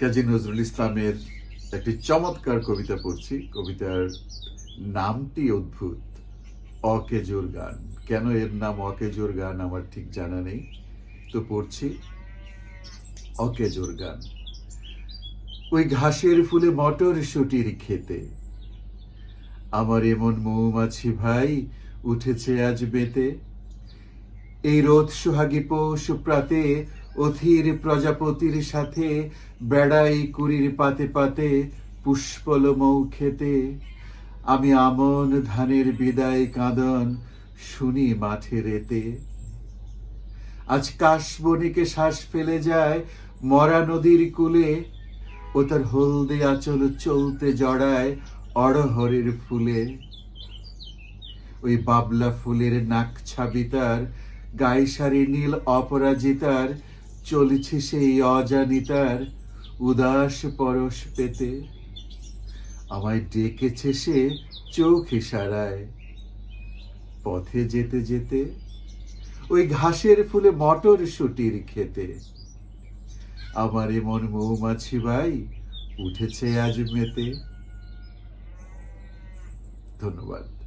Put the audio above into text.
কাজী নজরুল ইসলামের একটি চমৎকার কবিতা পড়ছি। কবিতার নামটি অদ্ভুত। অকেজোর গান। কেন এর নাম অকেজোর গান আমার ঠিক জানা নেই। তো পড়ছি অকেজোর গান। ওই ঘাসের ফুলে মটর শুটির খেতে। আমার এমন মৌমাছি ভাই উঠেছে আজ বেতে। এই রোদ সোহাগী পৌষ প্রাতে অধীর প্রজাপতির সাথে, বেড়াই কুড়ির পাতে পাতে, পুষ্পল খেতে আমি আমন ধানের বিদায় কাঁদন শুনি মাঠে রেতে। আজ কাশবনিকে শ্বাস ফেলে যায় মরা নদীর কূলে, ও তার হলদে আঁচল চলতে জড়ায় অড়হরের ফুলে। ওই বাবলা ফুলের নাক ছাবিতার গায়ে নীল অপরাজিতার চলেছে সেই অজানিতার উদাস পরশ পেতে। আমায় ডেকেছে সে চোখ ইশারায় পথে যেতে যেতে ওই ঘাসের ফুলে মটর শুটির খেতে। আমার এমন মৌমাছি ভাই উঠেছে আজ মেতে। ধন্যবাদ।